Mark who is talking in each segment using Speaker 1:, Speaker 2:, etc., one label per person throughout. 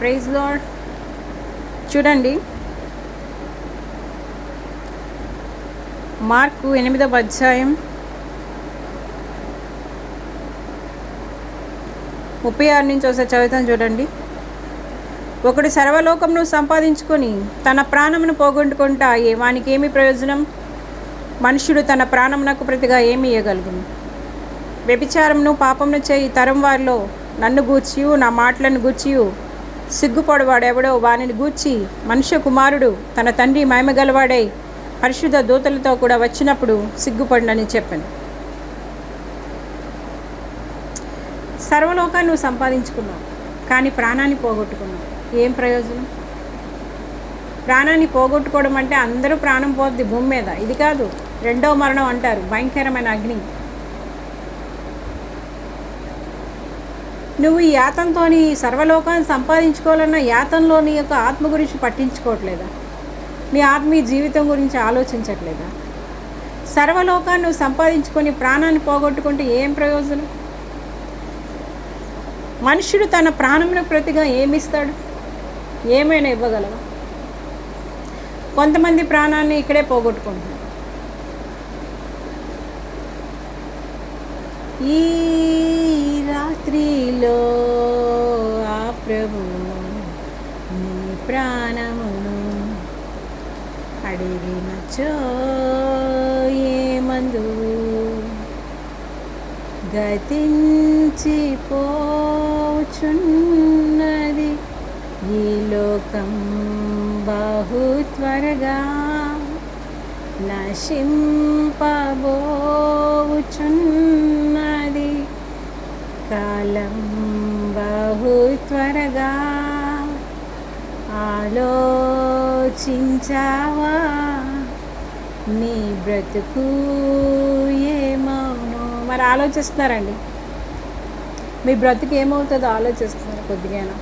Speaker 1: Praise lord. చూడండి. Mark ఎనిమిదవ అధ్యాయం ముప్పై ఆరు నుంచి ఒకసారి చదువుతాను చూడండి. ఒకడు సర్వలోకమును సంపాదించుకొని తన ప్రాణమును పోగొట్టుకుంటా ఏ వానికి ఏమి ప్రయోజనం? మనుషుడు తన ప్రాణమునకు ప్రతిగా ఏమి ఇవ్వగలుగును వ్యభిచారమును పాపమును చేయి తరం వారిలో నన్ను గూర్చియు నా మాటలను గూర్చియు. సిగ్గుపడవాడెవడో వానిని గూర్చి మనుష్య కుమారుడు తన తండ్రి మహిమగలవాడై పరిశుద్ధ దూతలతో కూడా వచ్చినప్పుడు సిగ్గుపడినని చెప్పాను. సర్వలోకాన్ని నువ్వు సంపాదించుకున్నావు కానీ ప్రాణాన్ని పోగొట్టుకున్నావు. ఏం ప్రయోజనం? ప్రాణాన్ని పోగొట్టుకోవడం అంటే అందరూ ప్రాణం పోద్ది భూమి మీద. ఇది కాదు రెండో మరణం అంటారు భయంకరమైన అగ్ని. నువ్వు ఈ యాతంతో సర్వలోకాన్ని సంపాదించుకోవాలన్న యాతంలో నీ యొక్క ఆత్మ గురించి పట్టించుకోవట్లేదా? నీ ఆత్మీయ జీవితం గురించి ఆలోచించట్లేదా? సర్వలోకాన్ని నువ్వు సంపాదించుకొని ప్రాణాన్ని పోగొట్టుకుంటే ఏం ప్రయోజనం? మనుషుడు తన ప్రాణమున ప్రతిగా ఏమిస్తాడు? ఏమైనా ఇవ్వగలవా? కొంతమంది ప్రాణాన్ని ఇక్కడే పోగొట్టుకుంటున్నారు. ఈ రాత్రిలో ఆ ప్రభు నీ ప్రాణమును అడిగినచో ఏమందు గతించిపోచున్నది ఈ లోకం బహు త్వరగా నశింపబోచున్నది కాలం బహు త్వరగా ఆలోచించావా? నీ బ్రతుకు ఏమవును మరి ఆలోచిస్తున్నారండి. మీ బ్రతుకు ఏమవుతుందో ఆలోచిస్తున్నారు కొద్దిగానో.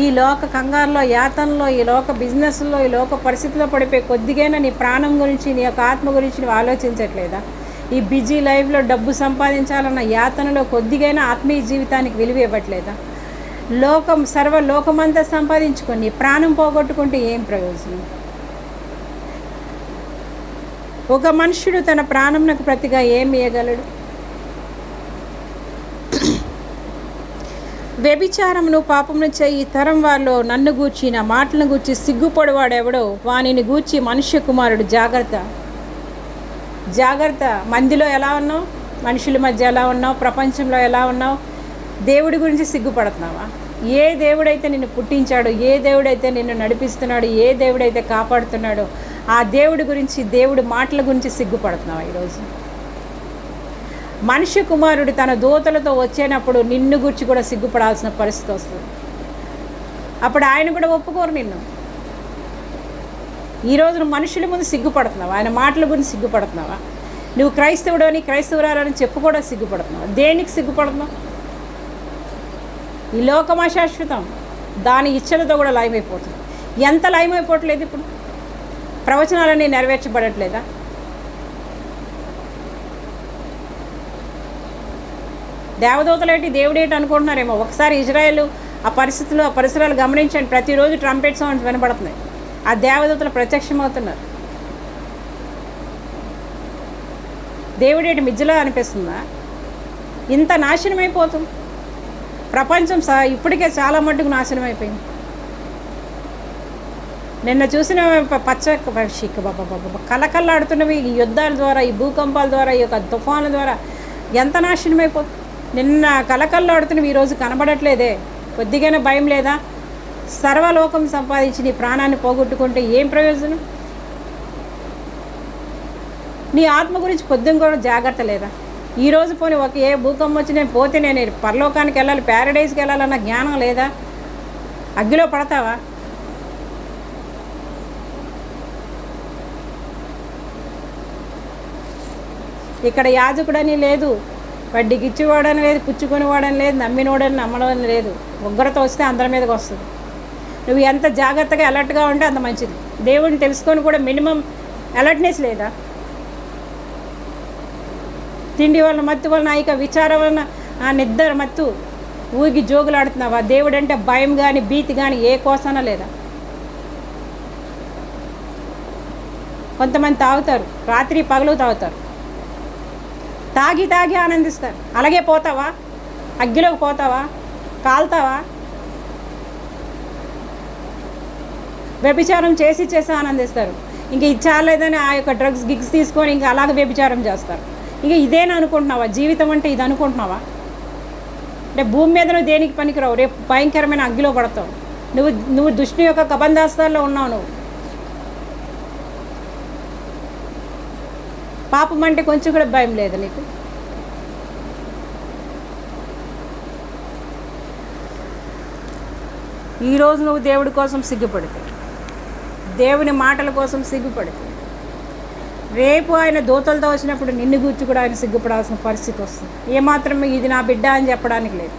Speaker 1: ఈ లోక కంగారులో యాతనలో ఈ లోక బిజినెస్లో ఈ లోక పరిస్థితిలో పడిపోయి కొద్దిగైనా నీ ప్రాణం గురించి నీ యొక్క ఆత్మ గురించి నువ్వు ఆలోచించట్లేదా? ఈ బిజీ లైఫ్లో డబ్బు సంపాదించాలన్న యాతనలో కొద్దిగైనా ఆత్మీయ జీవితానికి విలువ ఇవ్వట్లేదా? లోకం సర్వ లోకమంతా సంపాదించుకొని ప్రాణం పోగొట్టుకుంటే ఏం ప్రయోజనం? ఒక మనుష్యుడు తన ప్రాణంనకు ప్రతిగా ఏం ఇయ్యగలడు? వ్యభిచారమును పాపమును చేయి తరం వారిలో నన్ను గూర్చి నా మాటలను గూర్చి సిగ్గుపడివాడెవడో? వానిని గూర్చి మనుష్య కుమారుడు జాగ్రత్త. జాగ్రత్త. మందిలో ఎలా ఉన్నావు? మనుషుల మధ్య ఎలా ఉన్నావు? ప్రపంచంలో ఎలా ఉన్నావు? దేవుడి గురించి సిగ్గుపడుతున్నావా? ఏ దేవుడైతే నిన్ను పుట్టించాడో ఏ దేవుడైతే నిన్ను నడిపిస్తున్నాడో ఏ దేవుడైతే కాపాడుతున్నాడో ఆ దేవుడి గురించి దేవుడి మాటల గురించి సిగ్గుపడుతున్నావా ఈరోజు? మనిషి కుమారుడు తన దూతలతో వచ్చేటప్పుడు నిన్ను గురించి కూడా సిగ్గుపడాల్సిన పరిస్థితి వస్తుంది. అప్పుడు ఆయన కూడా ఒప్పుకోరు నిన్ను. ఈరోజు రోజున మనుషుల ముందు సిగ్గుపడుతున్నావా? ఆయన మాటల గురించి సిగ్గుపడుతున్నావా? నువ్వు క్రైస్తవుడు అని క్రైస్తవురాలని చెప్పుకోవడం సిగ్గుపడుతున్నావా? దేనికి సిగ్గుపడుతున్నావు? ఈ లోకం అశాశ్వతం. దాని ఇచ్చలతో కూడా లయమైపోతుంది. ఎంత లయమైపోవట్లేదు ఇప్పుడు? ప్రవచనాలన్నీ నెరవేర్చబడట్లేదా? దేవదూతలేటి దేవుడేటి అనుకుంటున్నారేమో? ఒకసారి ఇజ్రాయెల్ ఆ పరిస్థితులు ఆ పరిసరాలు గమనించండి. ప్రతిరోజు ట్రంపెట్ సౌండ్స్ వినబడుతున్నాయి. ఆ దేవదూతలు ప్రత్యక్షమవుతున్నారు. దేవుడేటి మిజ్జలో అనిపిస్తుందా? ఇంత నాశనం అయిపోతుంది ప్రపంచం సా ఇప్పటికే చాలా మట్టుకు నాశనం అయిపోయింది నిన్న చూసిన పచ్చ షిక్ కలకల్లాడుతున్నవి ఈ యుద్ధాల ద్వారా ఈ భూకంపాల ద్వారా ఈ యొక్క తుఫాన్ల ద్వారా ఎంత నాశనం అయిపోతుంది నిన్న కలకల్లాడుతున్నవి ఈరోజు కనబడట్లేదే. కొద్దిగానే భయం లేదా? సర్వలోకం సంపాదించి నీ ప్రాణాన్ని పోగొట్టుకుంటే ఏం ప్రయోజనం? నీ ఆత్మ గురించి కొద్దిగా కూడా జాగ్రత్త లేదా? ఈ రోజు పోనీ ఒక ఏ భూకంపం వచ్చి నేను పోతే నేను పరలోకానికి వెళ్ళాలి ప్యారడైజ్కి వెళ్ళాలన్న జ్ఞానం లేదా? అగ్గిలో పడతావా? ఇక్కడ యాజకుడని లేదు వడ్డీకి ఇచ్చేవాడని లేదు పుచ్చుకునేవాడని లేదు నమ్మినవాడని నమ్మడం లేదు. ఉగ్రత వస్తే అందరి మీదకి వస్తుంది. నువ్వు ఎంత జాగ్రత్తగా అలర్ట్గా ఉంటే అంత మంచిది. దేవుడిని తెలుసుకొని కూడా మినిమం అలర్ట్నెస్ లేదా? తిండి వలన మత్తు వలన ఇక విచారం వలన ఆ నిద్ర మత్తు ఊగి జోగులాడుతున్నావా? దేవుడు అంటే భయం కానీ భీతి కానీ ఏ కోసన లేదా? కొంతమంది తాగుతారు. రాత్రి పగలు తాగుతారు. తాగి తాగి ఆనందిస్తారు. అలాగే పోతావా? అగ్గిలోకి పోతావా? కాల్తావా? వ్యభిచారం చేసి చేసి ఆనందిస్తారు ఇంక ఇది ఆ యొక్క డ్రగ్స్ గిగ్స్ తీసుకొని ఇంకా అలాగ వ్యభిచారం చేస్తారు. ఇంక ఇదేనా అనుకుంటున్నావా? జీవితం అంటే ఇది అనుకుంటున్నావా? అంటే భూమి మీద నువ్వు దేనికి పనికిరావు? రేపు భయంకరమైన అగ్గిలో పడతావు. నువ్వు నువ్వు దుష్టి యొక్క కబందాస్తాల్లో ఉన్నావు నువ్వు. పాపం అంటే కొంచెం కూడా భయం లేదు నీకు? ఈరోజు నువ్వు దేవుడి కోసం సిగ్గుపడితే దేవుని మాటల కోసం సిగ్గుపడితే రేపు ఆయన దూతలతో వచ్చినప్పుడు నిన్ను గుర్చి కూడా ఆయన సిగ్గుపడాల్సిన పరిస్థితి వస్తుంది. ఏమాత్రం ఇది నా బిడ్డ అని చెప్పడానికి లేదు.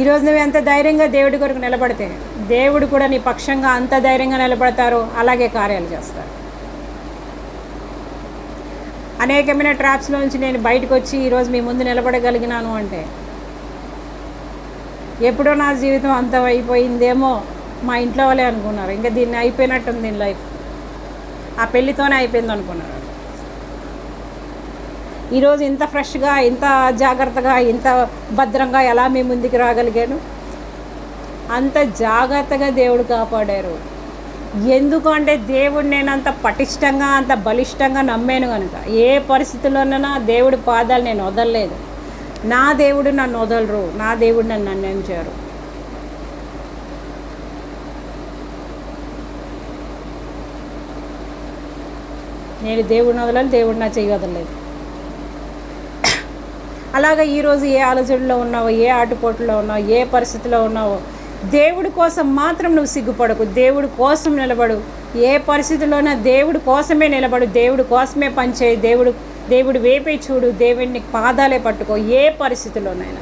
Speaker 1: ఈరోజు నువ్వు ఎంత ధైర్యంగా దేవుడి కొరకు నిలబడితే దేవుడు కూడా నీ పక్షంగా అంత ధైర్యంగా నిలబడతారో అలాగే కార్యాలు చేస్తారు. అనేకమైన ట్రాప్స్లోంచి నేను బయటకు వచ్చి ఈరోజు మీ ముందు నిలబడగలిగినాను అంటే ఎప్పుడో నా జీవితం అంతం అయిపోయిందేమో మా ఇంట్లో వాళ్ళే అనుకున్నారు. ఇంకా దీన్ని అయిపోయినట్టుంది దీని లైఫ్ ఆ పెళ్ళితోనే అయిపోయింది అనుకున్నారు. ఈరోజు ఇంత ఫ్రెష్గా ఇంత జాగ్రత్తగా ఇంత భద్రంగా ఎలా మీ ముందుకు రాగలిగాను? అంత జాగ్రత్తగా దేవుడు కాపాడారు. ఎందుకు అంటే దేవుడు నేను అంత పటిష్టంగా అంత బలిష్టంగా నమ్మాను కనుక. ఏ పరిస్థితుల్లోనైనా దేవుడి పాదాలు నేను వదలలేదు. నా దేవుడు నన్ను వదలరు నా దేవుడు నన్ను అన్నించారు నేను దేవుడిని వదలాలి దేవుడు నా చెయ్యి వదలలేదు. అలాగే ఈరోజు ఏ ఆలోచనలో ఉన్నావో ఏ ఆటుపోటులో ఉన్నావో ఏ పరిస్థితిలో ఉన్నావో దేవుడి కోసం మాత్రం నువ్వు సిగ్గుపడకు దేవుడి కోసం నిలబడు. ఏ పరిస్థితిలోనా దేవుడి కోసమే నిలబడు దేవుడి కోసమే పనిచేయి దేవుడు దేవుడు వేపే చూడు దేవుడిని పాదాలే పట్టుకో ఏ పరిస్థితిలోనైనా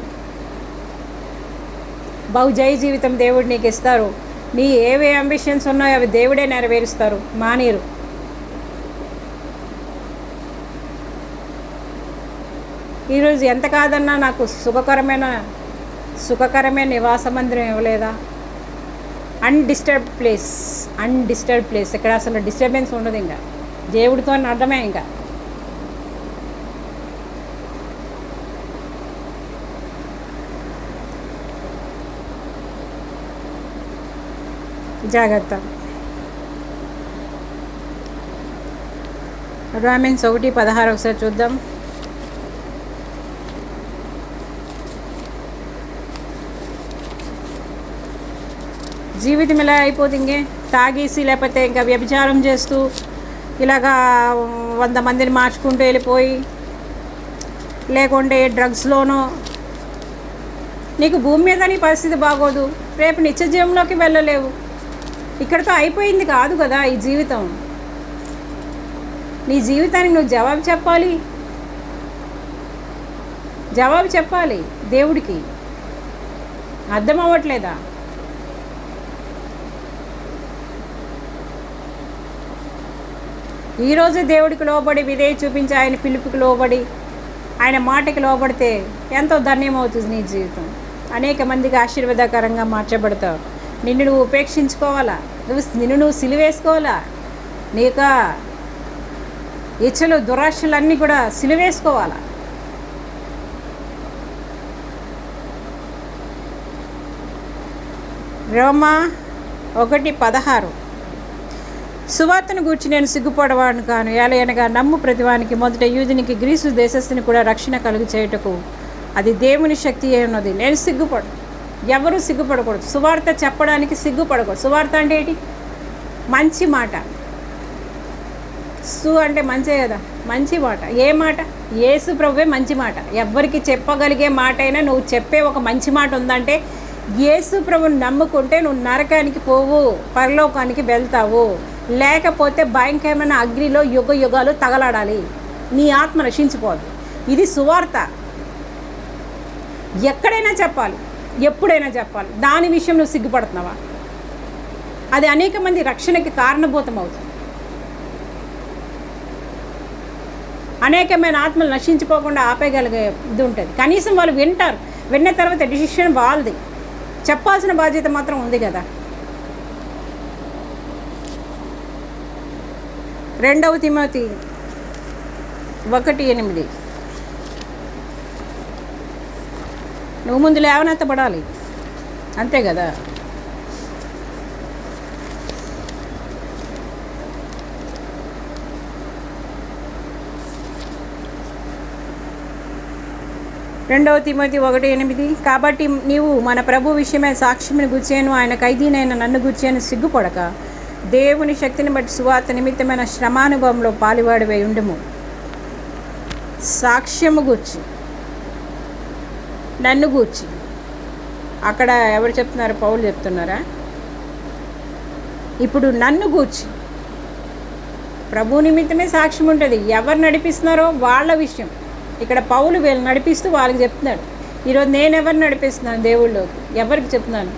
Speaker 1: బహుజయ జీవితం దేవుడు నీకు ఇస్తారు. నీ ఏవే అంబిషన్స్ ఉన్నాయో అవి దేవుడే నెరవేరుస్తారు. మానేరు. ఈరోజు ఎంత కాదన్నా నాకు సుఖకరమైన సుఖకరమైన నివాస మందిరం ఇవ్వలేదా? అన్డిస్టర్బ్ ప్లేస్ అన్డిస్టర్బ్ ప్లేస్ ఇక్కడ అసలు డిస్టర్బెన్స్ ఉండదు ఇంకా. దేవుడితో అర్థమే ఇంకా. జాగ్రత్త. రామెన్స్ ఒకటి పదహారు ఒకసారి చూద్దాం. జీవితం ఇలా అయిపోతుంది ఇంకే? తాగేసి లేకపోతే ఇంకా వ్యభిచారం చేస్తూ ఇలాగా వంద మందిని మార్చుకుంటూ వెళ్ళిపోయి లేకుంటే డ్రగ్స్లోనో నీకు భూమి మీద నీ పరిస్థితి బాగోదు. రేపు నిత్య జీవంలోకి వెళ్ళలేవు. ఇక్కడతో అయిపోయింది కాదు కదా ఈ జీవితం. నీ జీవితానికి నువ్వు జవాబు చెప్పాలి. జవాబు చెప్పాలి దేవుడికి. అర్థం అవ్వట్లేదా? ఈరోజు దేవుడికి లోబడి విధేయ చూపించి ఆయన పిలుపుకి లోబడి ఆయన మాటకి లోబడితే ఎంతో ధన్యమవుతుంది నీ జీవితం. అనేక మందికి ఆశీర్వాదకరంగా మార్చబడతావు. నిన్ను నువ్వు ఉపేక్షించుకోవాలా? నువ్వు నిన్ను నువ్వు సిలివేసుకోవాలా? నీక ఇచ్చలు దురాశలన్నీ కూడా సిలివేసుకోవాలా? రోమా ఒకటి పదహారు. సువార్తను గూర్చి నేను సిగ్గుపడవాను కాను ఏలయనగా నమ్ము ప్రతివానికి మొదట యూదునికి గ్రీసు దేశస్థుని కూడా రక్షణ కలుగు చేయుటకు అది దేవుని శక్తి అయి ఉన్నది నేను సిగ్గుపడు ఎవరు సిగ్గుపడకూడదు. సువార్త చెప్పడానికి సిగ్గుపడకూడదు. సువార్త అంటే ఏంటి? మంచి మాట. సు అంటే మంచే కదా? మంచి మాట. ఏ మాట? ఏసు ప్రభువే మంచి మాట. ఎవ్వరికి చెప్పగలిగే మాట అయినా నువ్వు చెప్పే ఒక మంచి మాట ఉందంటే యేసు ప్రభుని నమ్ముకుంటే నువ్వు నరకానికి పోవు పరలోకానికి వెళ్తావు. లేకపోతే భయంకరమైన అగ్నిలో యుగ యుగాలు తగలాడాలి. నీ ఆత్మ నశించిపోదు ఇది సువార్త. ఎక్కడైనా చెప్పాలి. ఎప్పుడైనా చెప్పాలి. దాని విషయం నువ్వు సిగ్గుపడుతున్నావా? అది అనేక మంది రక్షణకి కారణభూతం అవుతుంది. అనేకమైన ఆత్మలు నశించిపోకుండా ఆపేయగలిగే ఇది ఉంటుంది. కనీసం వాళ్ళు వింటారు. విన్న తర్వాత డిసిషన్ వాళ్ళది. చెప్పాల్సిన బాధ్యత మాత్రం ఉంది కదా. రెండవ తిమోతి ఒకటి ఎనిమిది. నువ్వు ముందు లేవనెత్తబడాలి అంతే కదా? రెండవ తిమోతి ఒకటి ఎనిమిది. కాబట్టి నీవు మన ప్రభు విషయమే సాక్ష్యముని గుచ్చాను ఆయన ఖైదీనైన నన్ను గుచ్చాను సిగ్గుపడక. దేవుని శక్తిని బట్టి సువార్త నిమిత్తమైన శ్రమానుభవంలో పాలువాడివై ఉండుము. సాక్ష్యము గుర్చి. నన్ను గూర్చి. అక్కడ ఎవరు చెప్తున్నారు పౌలు చెప్తున్నారా? ఇప్పుడు నన్ను గూర్చి. ప్రభు నిమిత్తమే సాక్ష్యం ఉంటుంది. ఎవరు నడిపిస్తున్నారో వాళ్ళ విషయం. ఇక్కడ పౌలు వీళ్ళు నడిపిస్తూ వాళ్ళకి చెప్తున్నాడు. ఈరోజు నేను ఎవరు నడిపిస్తున్నాను దేవుళ్ళలోకి? ఎవరికి చెప్తున్నాను?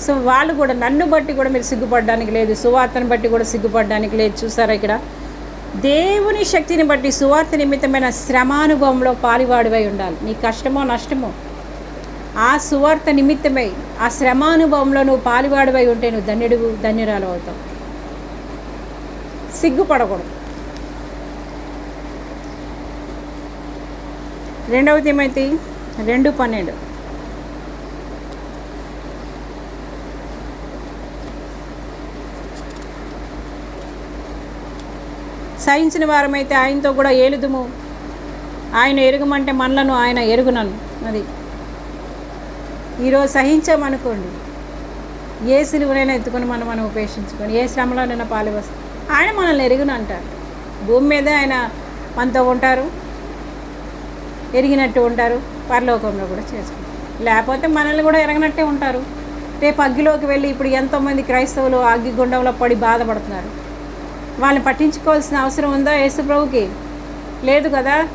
Speaker 1: సో వాళ్ళు కూడా నన్ను బట్టి కూడా మీరు సిగ్గుపడడానికి లేదు. సువార్తను బట్టి కూడా సిగ్గుపడడానికి లేదు. చూసారా ఇక్కడ? దేవుని శక్తిని బట్టి సువార్త నిమిత్తమైన శ్రమానుభవంలో పాలివాడివై ఉండాలి. నీ కష్టమో నష్టమో ఆ సువార్త నిమిత్తమై ఆ శ్రమానుభవంలో నువ్వు పాలివాడవై ఉంటే నువ్వు ధన్యుడు ధన్యురాలు అవుతావు. సిగ్గుపడకూడదు. రెండవ ఏమైతే రెండు పన్నెండు. సహించిన వారమైతే ఆయనతో కూడా ఏలుదుము. ఆయన ఎరుగమంటే మనలను ఆయన ఎరుగునను. అది ఈరోజు సహించామనుకోండి. ఏ సిలువనైనా ఎత్తుకొని మనం మనం ఉపేక్షించుకొని ఏ శ్రమలోనైనా పాలువస్తాం ఆయన మనల్ని ఎరుగును అంటారు. భూమి మీదే ఆయన మనతో ఉంటారు. ఎరిగినట్టు ఉంటారు. పరలోకంలో కూడా చేసుకుంటారు. లేకపోతే మనల్ని కూడా ఎరగనట్టే ఉంటారు. రేపు అగ్గిలోకి వెళ్ళి ఇప్పుడు ఎంతోమంది క్రైస్తవులు అగ్గి గుండంలో పడి బాధపడుతున్నారు. వాళ్ళని పట్టించుకోవాల్సిన అవసరం ఉందా యేసుప్రభుకి లేదు కదా?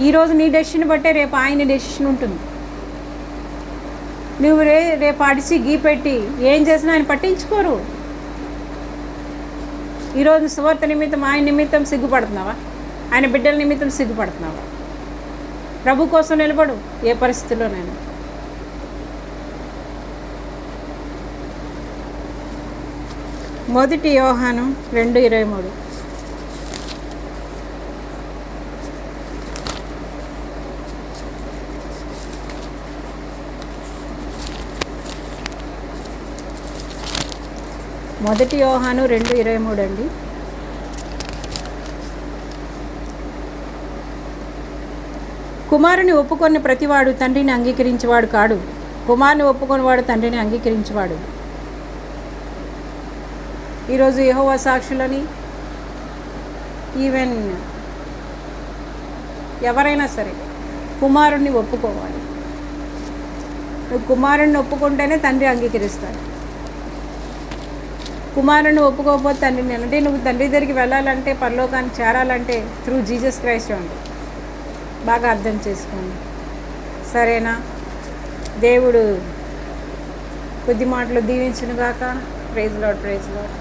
Speaker 1: ఈరోజు నీ డెసిషన్ బట్టే రేపు ఆయన డెసిషన్ ఉంటుంది. నువ్వు రే రేపు అడిచి గీ పెట్టి ఏం చేసినా ఆయన పట్టించుకోరు. ఈరోజు సువార్త నిమిత్తం ఆయన నిమిత్తం సిగ్గుపడుతున్నావా? ఆయన బిడ్డల నిమిత్తం సిగ్గుపడుతున్నావా? ప్రభు కోసం నిలబడు ఏ పరిస్థితుల్లోనైనా. మొదటి యోహాను రెండు ఇరవై మూడు. మొదటి యోహాను రెండు ఇరవై మూడు అండి. కుమారుని ఒప్పుకొని ప్రతివాడు తండ్రిని అంగీకరించేవాడు కాడు. కుమారుని ఒప్పుకొనివాడు తండ్రిని అంగీకరించేవాడు. ఈరోజు యహోవా సాక్షులని ఈవెన్ ఎవరైనా సరే కుమారుణ్ణి ఒప్పుకోవాలి. నువ్వు కుమారుణ్ణి ఒప్పుకుంటేనే తండ్రి అంగీకరిస్తాడు. కుమారుని ఒప్పుకోకపోతే తండ్రిని అంటే నువ్వు తండ్రి దగ్గరికి వెళ్ళాలంటే పరలోకానికి చేరాలంటే త్రూ జీసస్ క్రైస్ట్ ఉంది బాగా అర్థం చేసుకోండి. సరేనా? దేవుడు కొద్ది మాటలు దీవించునుగాక. Praise lord praise lord